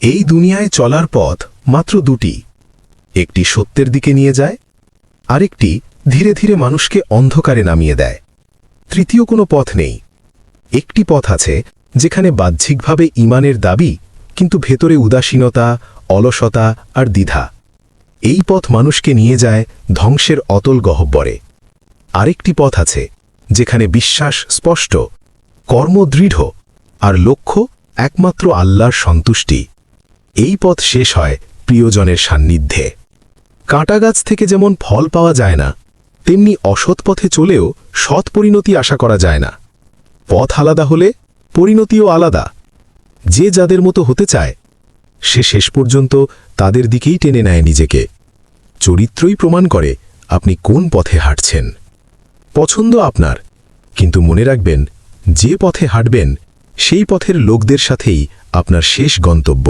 এই দুনিয়ায় চলার পথ মাত্র দুটি। একটি সত্যের দিকে নিয়ে যায়, আরেকটি ধীরে ধীরে মানুষকে অন্ধকারে নামিয়ে দেয়। তৃতীয় কোনো পথ নেই। একটি পথ আছে যেখানে বাহ্যিকভাবে ইমানের দাবি, কিন্তু ভেতরে উদাসীনতা, অলসতা আর দ্বিধা। এই পথ মানুষকে নিয়ে যায় ধ্বংসের অতল গহব্বরে। আরেকটি পথ আছে যেখানে বিশ্বাস স্পষ্ট, কর্ম দৃঢ় আর লক্ষ্য একমাত্র আল্লাহর সন্তুষ্টি। এই পথ শেষ হয় প্রিয়জনের সান্নিধ্যে। কাঁটাগাছ থেকে যেমন ফল পাওয়া যায় না, তেমনি অসৎ পথে চলেও সৎ পরিণতি আশা করা যায় না। পথ আলাদা হলে পরিণতিও আলাদা। যে যাদের মতো হতে চায়, সে শেষ পর্যন্ত তাদের দিকেই টেনে নেয় নিজেকে। চরিত্রই প্রমাণ করে আপনি কোন পথে হাঁটছেন। পছন্দ আপনার, কিন্তু মনে রাখবেন, যে পথে হাঁটবেন, সেই পথের লোকদের সাথেই আপনার শেষ গন্তব্য।